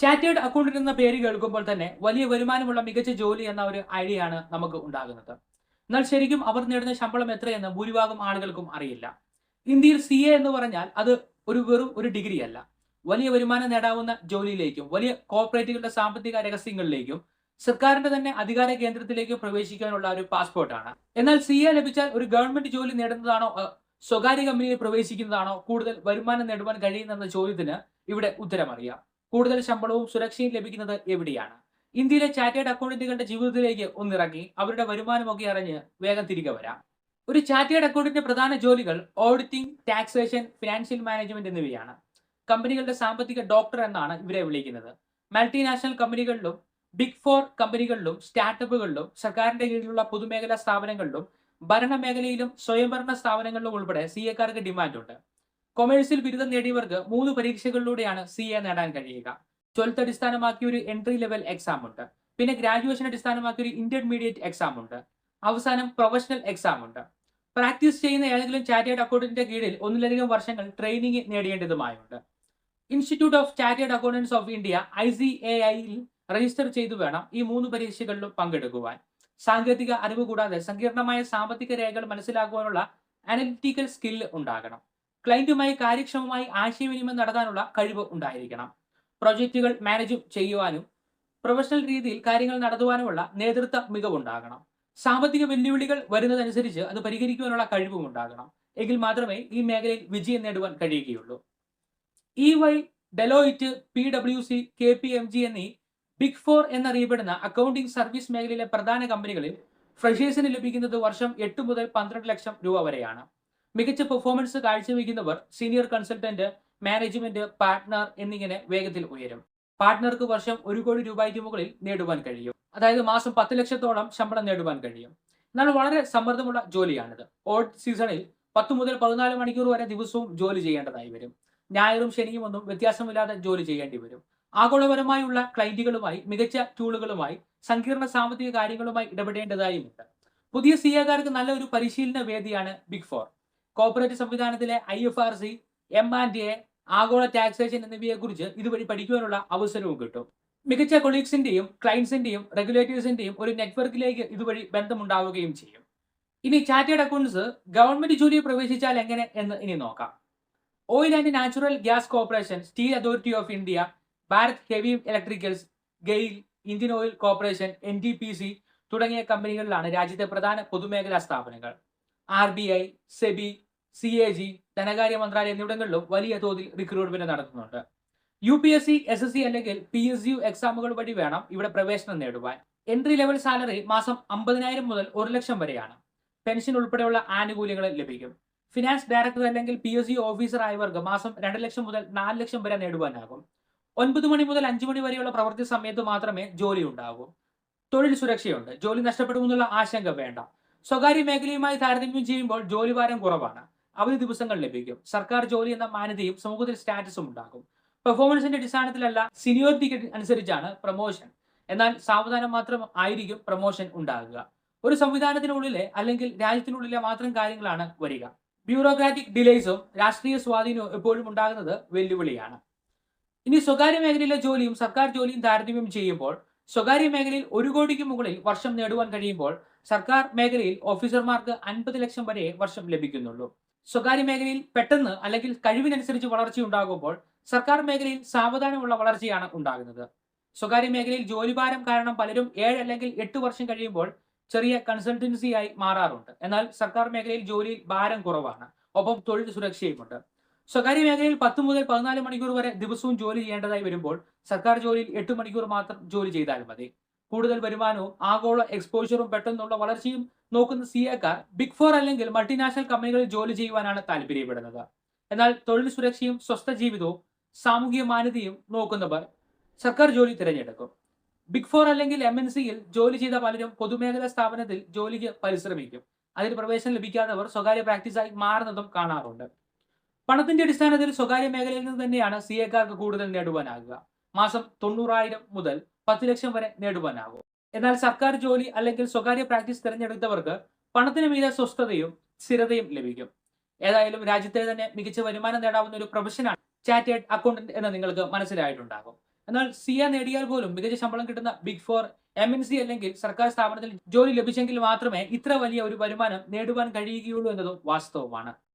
ചാറ്റേഡ് accountant എന്ന പേര് കേൾക്കുമ്പോൾ തന്നെ വലിയ വരുമാനമുള്ള മികച്ച ജോലി എന്ന ഒരു ഐഡിയ ആണ് നമുക്ക് ഉണ്ടാകുന്നത്. എന്നാൽ ശരിക്കും അവർ നേടുന്ന ശമ്പളം എത്രയെന്ന് ഭൂരിഭാഗം ആളുകൾക്കും അറിയില്ല. ഇന്ത്യയിൽ സി എ എന്ന് പറഞ്ഞാൽ അത് ഒരു വെറും ഒരു ഡിഗ്രി അല്ല. വലിയ വരുമാനം നേടാവുന്ന ജോലിയിലേക്കും വലിയ കോർപ്പറേറ്റുകളുടെ സാമ്പത്തിക രഹസ്യങ്ങളിലേക്കും സർക്കാരിന്റെ തന്നെ അധികാര കേന്ദ്രത്തിലേക്ക് പ്രവേശിക്കാനുള്ള ഒരു പാസ്പോർട്ടാണ് എന്നാൽ സി എ ലഭിച്ചാൽ ഒരു ഗവൺമെന്റ് ജോലി നേടുന്നതാണോ സ്വകാര്യ കമ്പനിയിൽ പ്രവേശിക്കുന്നതാണോ കൂടുതൽ വരുമാനം നേടുവാൻ കഴിയുന്നെന്ന ചോദ്യത്തിന് ഇവിടെ ഉത്തരമറിയാം. കൂടുതൽ ശമ്പളവും സുരക്ഷയും ലഭിക്കുന്നത് എവിടെയാണ്? ഇന്ത്യയിലെ ചാറ്റേഡ് അക്കൗണ്ടന്റുകളുടെ ജീവിതത്തിലേക്ക് ഒന്നിറങ്ങി അവരുടെ വരുമാനമൊക്കെ അറിഞ്ഞ് വേഗം തിരികെ വരാം. ഒരു ചാറ്റേഡ് അക്കൗണ്ടിന്റെ പ്രധാന ജോലികൾ ഓഡിറ്റിംഗ് ടാക്സേഷൻ ഫിനാൻഷ്യൽ മാനേജ്മെന്റ് എന്നിവയാണ്. കമ്പനികളുടെ സാമ്പത്തിക ഡോക്ടർ എന്നാണ് ഇവരെ വിളിക്കുന്നത്. മൾട്ടിനാഷണൽ കമ്പനികളിലും ബിഗ് ഫോർ കമ്പനികളിലും സ്റ്റാർട്ടപ്പുകളിലും സർക്കാരിന്റെ കീഴിലുള്ള പൊതുമേഖലാ സ്ഥാപനങ്ങളിലും ഭരണമേഖലയിലും സ്വയംഭരണ സ്ഥാപനങ്ങളിലും ഉൾപ്പെടെ സി എക്കാർക്ക് ഡിമാൻഡുണ്ട് കൊമേഴ്സിൽ ബിരുദം നേടിയവർക്ക് മൂന്ന് പരീക്ഷകളിലൂടെയാണ് സി എ നേടാൻ കഴിയുക. ട്വൽത്ത് അടിസ്ഥാനമാക്കി ഒരു എൻട്രി ലെവൽ എക്സാം ഉണ്ട്. പിന്നെ ഗ്രാജുവേഷൻ അടിസ്ഥാനമാക്കി ഒരു ഇന്റർമീഡിയറ്റ് എക്സാം ഉണ്ട്. അവസാനം പ്രൊഫഷണൽ എക്സാം ഉണ്ട്. പ്രാക്ടീസ് ചെയ്യുന്ന ഏതെങ്കിലും ചാറ്റേഡ് അക്കൗണ്ടന്റിന്റെ കീഴിൽ ഒന്നിലധികം വർഷങ്ങൾ ട്രെയിനിങ് നേടേണ്ടതുമായുണ്ട്. Institute of ചാറ്റേഡ് Accountants of India I C A ഐയിൽ രജിസ്റ്റർ ചെയ്തു വേണം ഈ മൂന്ന് പരീക്ഷകളിലും പങ്കെടുക്കുവാൻ. സാങ്കേതിക അറിവ് കൂടാതെ സങ്കീർണമായ സാമ്പത്തിക രേഖകൾ മനസ്സിലാക്കുവാനുള്ള അനലിറ്റിക്കൽ സ്കില്ല് ഉണ്ടാകണം. ക്ലയന്റുമായി കാര്യക്ഷമമായി ആശയവിനിമയം നടത്താനുള്ള കഴിവ് ഉണ്ടായിരിക്കണം. പ്രൊജക്റ്റുകൾ മാനേജ് ചെയ്യുവാനും പ്രൊഫഷണൽ രീതിയിൽ കാര്യങ്ങൾ നടത്തുവാനുമുള്ള നേതൃത്വ മികവുണ്ടാകണം. സാമ്പത്തിക വെല്ലുവിളികൾ വരുന്നതനുസരിച്ച് അത് പരിഹരിക്കുവാനുള്ള കഴിവും ഉണ്ടാകണം. എങ്കിൽ മാത്രമേ ഈ മേഖലയിൽ വിജയം നേടുവാൻ കഴിയുകയുള്ളൂ. E Y Deloitte P W C K P M G എന്നീ ബിഗ് ഫോർ എന്നറിയപ്പെടുന്ന അക്കൗണ്ടിംഗ് സർവീസ് മേഖലയിലെ പ്രധാന കമ്പനികളിൽ ഫ്രഷേഴ്സിന് ലഭിക്കുന്നത് വർഷം എട്ട് മുതൽ പന്ത്രണ്ട് ലക്ഷം രൂപ വരെയാണ്. മികച്ച പെർഫോമൻസ് കാഴ്ചവെക്കുന്നവർ സീനിയർ കൺസൾട്ടന്റ് മാനേജ്മെന്റ് പാർട്ട്ണർ എന്നിങ്ങനെ വേഗത്തിൽ ഉയരും. പാർട്ട്ണർക്ക് വർഷം ഒരു കോടി രൂപയ്ക്ക് മുകളിൽ നേടുവാൻ കഴിയും. അതായത് മാസം പത്ത് ലക്ഷത്തോളം ശമ്പളം നേടുവാൻ കഴിയും. എന്നാൽ വളരെ സമ്മർദ്ദമുള്ള ജോലിയാണിത്. ഓഡ് സീസണിൽ പത്ത് മുതൽ പതിനാല് മണിക്കൂർ വരെ ദിവസവും ജോലി ചെയ്യേണ്ടതായി വരും. ഞായറും ശനിയും ഒന്നും വ്യത്യാസമില്ലാതെ ജോലി ചെയ്യേണ്ടി വരും. ആഗോളപരമായുള്ള ക്ലൈന്റുകളുമായി മികച്ച ടൂളുകളുമായി സങ്കീർണ സാമ്പത്തിക കാര്യങ്ങളുമായി ഇടപെടേണ്ടതായുമുണ്ട് പുതിയ സിയാകാർക്ക് നല്ല ഒരു പരിശീലന വേദിയാണ് big four corporate സംവിധാനത്തിലെ I F R C M and A ആഗോള ടാക്സേഷൻ എന്നിവയെക്കുറിച്ച് ഇതുവഴി പഠിക്കുവാനുള്ള അവസരവും കിട്ടും. മികച്ച കൊളീഗ്സിന്റെയും ക്ലയൻസിന്റെയും റെഗുലേറ്റേഴ്സിന്റെയും ഒരു നെറ്റ്വർക്കിലേക്ക് ഇതുവഴി ബന്ധമുണ്ടാവുകയും ചെയ്യും. ഇനി ചാർട്ടേഡ് അക്കൗണ്ട്സ് ഗവൺമെന്റ് ജോലിയിൽ പ്രവേശിച്ചാൽ എങ്ങനെ എന്ന് ഇനി നോക്കാം. Oil and Natural Gas Corporation Steel Authority of India Bharat Heavy Electricals GAIL Indian Oil Corporation N D P C തുടങ്ങിയ കമ്പനികളിലാണ് രാജ്യത്തെ പ്രധാന പൊതുമേഖലാ സ്ഥാപനങ്ങൾ. R B I SEBI C A G ധനകാര്യ മന്ത്രാലയം എന്നിവിടങ്ങളിലും വലിയ തോതിൽ റിക്രൂട്ട്മെന്റ് നടത്തുന്നുണ്ട്. U P S C S S C അല്ലെങ്കിൽ പി എസ് യു എക്സാമുകൾ വഴി വേണം ഇവിടെ പ്രവേശനം നേടുവാൻ. എൻട്രി ലെവൽ സാലറി മാസം അമ്പതിനായിരം മുതൽ ഒരു ലക്ഷം വരെയാണ്. പെൻഷൻ ഉൾപ്പെടെയുള്ള ആനുകൂല്യങ്ങൾ ലഭിക്കും. ഫിനാൻസ് ഡയറക്ടർ അല്ലെങ്കിൽ പി എസ് യു ഓഫീസർ ആയവർക്ക് മാസം രണ്ട് ലക്ഷം മുതൽ നാല് ലക്ഷം വരെ നേടുവാനാകും. ഒൻപത് മണി മുതൽ അഞ്ചു മണി വരെയുള്ള പ്രവൃത്തി സമയത്ത് മാത്രമേ ജോലി ഉണ്ടാകൂ. തൊഴിൽ സുരക്ഷയുണ്ട്. ജോലി നഷ്ടപ്പെടുമെന്നുള്ള ആശങ്ക വേണ്ട. സ്വകാര്യ മേഖലയുമായി താരതമ്യം ചെയ്യുമ്പോൾ ജോലിഭാരം കുറവാണ്. അവധി ദിവസങ്ങൾ ലഭിക്കും. സർക്കാർ ജോലി എന്ന മാന്യതയും സമൂഹത്തിൽ സ്റ്റാറ്റസും ഉണ്ടാകും പെർഫോമൻസിന്റെ അടിസ്ഥാനത്തിലല്ല സീനിയോറിറ്റിക്ക് അനുസരിച്ചാണ് പ്രൊമോഷൻ എന്നാൽ സാവധാനം മാത്രം ആയിരിക്കും പ്രൊമോഷൻ ഉണ്ടാകുക. ഒരു സംവിധാനത്തിനുള്ളിലെ അല്ലെങ്കിൽ രാജ്യത്തിനുള്ളിലെ മാത്രം കാര്യങ്ങളാണ് വരിക. ബ്യൂറോക്രാറ്റിക് ഡിലേസും രാഷ്ട്രീയ സ്വാധീനവും എപ്പോഴും ഉണ്ടാകുന്നത് വെല്ലുവിളിയാണ്. ഇനി സ്വകാര്യ മേഖലയിലെ ജോലിയും സർക്കാർ ജോലിയും താരതമ്യം ചെയ്യുമ്പോൾ സ്വകാര്യ മേഖലയിൽ ഒരു കോടിക്ക് മുകളിൽ വർഷം നേടുവാൻ കഴിയുമ്പോൾ സർക്കാർ മേഖലയിൽ ഓഫീസർമാർക്ക് അൻപത് ലക്ഷം വരെ വർഷം ലഭിക്കുന്നുള്ളൂ. സ്വകാര്യ മേഖലയിൽ പെട്ടെന്ന് അല്ലെങ്കിൽ കഴിവിനനുസരിച്ച് വളർച്ച ഉണ്ടാകുമ്പോൾ സർക്കാർ മേഖലയിൽ സാവധാനമുള്ള വളർച്ചയാണ് ഉണ്ടാകുന്നത്. സ്വകാര്യ മേഖലയിൽ ജോലിഭാരം കാരണം പലരും ഏഴ് അല്ലെങ്കിൽ എട്ട് വർഷം കഴിയുമ്പോൾ ചെറിയ കൺസൾട്ടൻസിയായി മാറാറുണ്ട്. എന്നാൽ സർക്കാർ മേഖലയിൽ ജോലിയിൽ ഭാരം കുറവാണ്. ഒപ്പം തൊഴിൽ സുരക്ഷയുമുണ്ട്. സ്വകാര്യ മേഖലയിൽ പത്ത് മുതൽ പതിനാല് മണിക്കൂർ വരെ ദിവസവും ജോലി ചെയ്യേണ്ടതായി വരുമ്പോൾ സർക്കാർ ജോലിയിൽ എട്ട് മണിക്കൂർ മാത്രം ജോലി ചെയ്താൽ മതി. കൂടുതൽ വരുമാനവും ആഗോള എക്സ്പോഷറും പെട്ടെന്നുള്ള വളർച്ചയും നോക്കുന്ന സി ബിഗ് ഫോർ അല്ലെങ്കിൽ മൾട്ടിനാഷണൽ കമ്പനികളിൽ ജോലി ചെയ്യുവാനാണ് താല്പര്യപ്പെടുന്നത്. എന്നാൽ തൊഴിൽ സുരക്ഷയും സ്വസ്ഥ ജീവിതവും സാമൂഹിക മാന്യതയും നോക്കുന്നവർ സർക്കാർ ജോലി തിരഞ്ഞെടുക്കും. ബിഗ് ഫോർ അല്ലെങ്കിൽ എം എൻ സിയിൽ ജോലി ചെയ്ത പലരും പൊതുമേഖലാ സ്ഥാപനത്തിൽ ജോലിക്ക് പരിശ്രമിക്കും. അതിൽ പ്രവേശനം ലഭിക്കാത്തവർ സ്വകാര്യ പ്രാക്ടീസായി മാറുന്നതും കാണാറുണ്ട്. പണത്തിന്റെ അടിസ്ഥാനത്തിൽ സ്വകാര്യ മേഖലയിൽ നിന്ന് തന്നെയാണ് സി എക്കാർക്ക് കൂടുതൽ നേടുവാനാകുക. മാസം തൊണ്ണൂറായിരം മുതൽ പത്ത് ലക്ഷം വരെ നേടുവാനാകും. എന്നാൽ സർക്കാർ ജോലി അല്ലെങ്കിൽ സ്വകാര്യ പ്രാക്ടീസ് തിരഞ്ഞെടുത്തവർക്ക് പണത്തിന് മീതെ സ്വസ്ഥതയും സ്ഥിരതയും ലഭിക്കും. ഏതായാലും രാജ്യത്തെ തന്നെ മികച്ച വരുമാനം നേടാവുന്ന ഒരു പ്രൊഫഷനാണ് ചാറ്റേഡ് അക്കൗണ്ടന്റ് എന്ന് നിങ്ങൾക്ക് മനസ്സിലായിട്ടുണ്ടാകും. എന്നാൽ സി എ നേടിയാൽ പോലും മികച്ച ശമ്പളം കിട്ടുന്ന big four M N C അല്ലെങ്കിൽ സർക്കാർ സ്ഥാപനത്തിൽ ജോലി ലഭിച്ചെങ്കിൽ മാത്രമേ ഇത്ര വലിയ ഒരു വരുമാനം നേടുവാൻ കഴിയുകയുള്ളൂ എന്നതും വാസ്തവമാണ്.